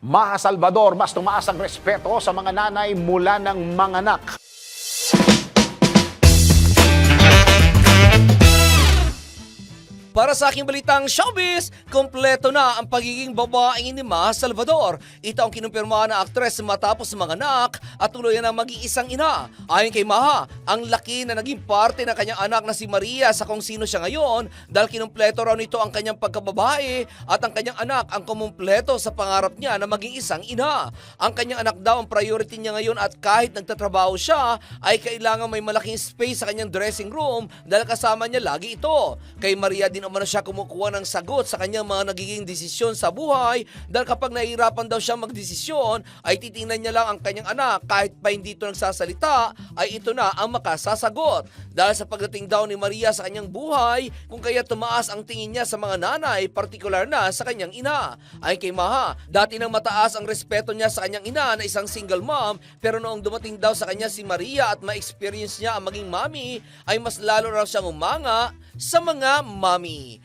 Maha Salvador, mas tumaas ang respeto sa mga nanay mula ng mga anak. Para sa aking balitang showbiz, kompleto na ang pagiging babaeng ni Ma Salvador. Ito ang kinumpirma na aktres matapos mga anak at tuluyan ang mag-iisang ina. Ayon kay Maha, ang laki na naging parte ng kanyang anak na si Maria sa kung sino siya ngayon dahil kinumpleto raw nito ang kanyang pagkababae at ang kanyang anak ang kumumpleto sa pangarap niya na maging isang ina. Ang kanyang anak daw ang priority niya ngayon at kahit nagtatrabaho siya ay kailangan may malaking space sa kanyang dressing room dahil kasama niya lagi ito. Kay Maria din umano siya kumukuha ng sagot sa kanyang mga nagiging desisyon sa buhay dahil kapag nahihirapan daw siya magdesisyon ay titingnan niya lang ang kanyang anak kahit pa hindi ito nagsasalita ay ito na ang makasasagot. Dahil sa pagdating daw ni Maria sa kanyang buhay kung kaya tumaas ang tingin niya sa mga nanay partikular na sa kanyang ina. Ay kay Maha, dati nang mataas ang respeto niya sa kanyang ina na isang single mom pero noong dumating daw sa kanya si Maria at ma-experience niya ang maging mommy ay mas lalo raw siyang umanga sa mga mommy.